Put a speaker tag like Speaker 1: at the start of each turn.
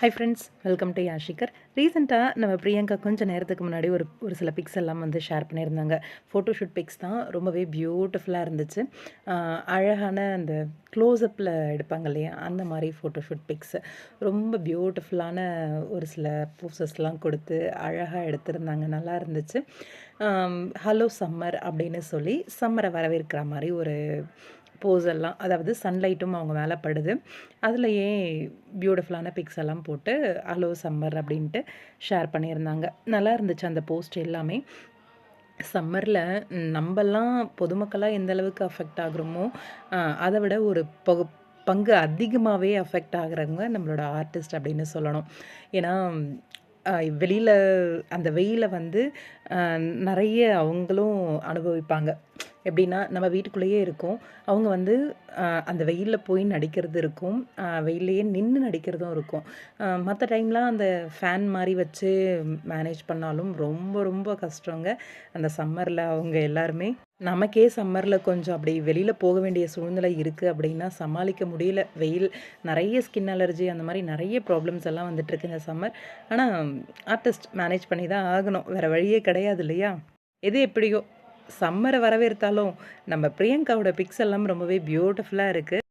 Speaker 1: High friends welcome to யாஷிகர் ரீசெண்டாக நம்ம பிரியங்கா கொஞ்சம் நேரத்துக்கு முன்னாடி ஒரு ஒரு சில பிக்ஸ் எல்லாம் வந்து ஷேர் பண்ணியிருந்தாங்க. ஃபோட்டோஷூட் பிக்ஸ் தான் ரொம்பவே பியூட்டிஃபுல்லாக இருந்துச்சு. அழகான அந்த க்ளோஸ்அப்பில் எடுப்பாங்க இல்லையா? அந்த மாதிரி ஃபோட்டோஷூட் பிக்ஸ் ரொம்ப பியூட்டிஃபுல்லான ஒரு சில போசஸ்லாம் கொடுத்து அழகாக எடுத்திருந்தாங்க. நல்லா இருந்துச்சு. ஹலோ சம்மர் அப்படின்னு சொல்லி சம்மரை வரவேற்கிற மாதிரி ஒரு போஸ் எல்லாம் அதாவது சன்லைட்டும் அவங்க மேலே படுது. அதுலேயே பியூட்டிஃபுல்லான பிக்ஸ் எல்லாம் போட்டு அலோ சம்மர் அப்படின்ட்டு ஷேர் பண்ணியிருந்தாங்க. நல்லா இருந்துச்சு அந்த போஸ்ட் எல்லாமே. சம்மரில் நம்மலாம் பொதுமக்களாக எந்த அளவுக்கு அஃபெக்ட் ஆகுறோமோ அதை விட ஒரு பகு பங்கு அதிகமாகவே அஃபெக்ட் ஆகுறவங்க நம்மளோட ஆர்டிஸ்ட் அப்படின்னு சொல்லணும். ஏன்னா வெளியில் அந்த வெயிலை வந்து நிறைய அவங்களும் அனுபவிப்பாங்க. எப்படின்னா நம்ம வீட்டுக்குள்ளேயே இருக்கோம். அவங்க வந்து அந்த வெயிலில் போய் நடிக்கிறது இருக்கும். வெயிலையே நின்று நடிக்கிறதும் இருக்கும். மற்ற டைம்லாம் அந்த ஃபேன் மாதிரி வச்சு மேனேஜ் பண்ணாலும் ரொம்ப ரொம்ப கஷ்டங்க. அந்த சம்மரில் அவங்க எல்லாருமே நமக்கே சம்மரில் கொஞ்சம் அப்படி வெளியில் போக வேண்டிய சூழ்நிலை இருக்குது அப்படின்னா சமாளிக்க முடியல. வெயில் நிறைய ஸ்கின் அலர்ஜி அந்த மாதிரி நிறைய ப்ராப்ளம்ஸ் எல்லாம் வந்துட்டுருக்கு இந்த சம்மர் ஆனால் ஆர்டிஸ்ட் மேனேஜ் பண்ணி தான் ஆகணும். வேறு வழியே கிடையாது இல்லையா? எது எப்படியோ. சம்மரை வரவேற்றாலும் நம்ம பிரியங்காவோட பிக்ஸ் எல்லாம் ரொம்பவே பியூட்டிஃபுல்லாக இருக்குது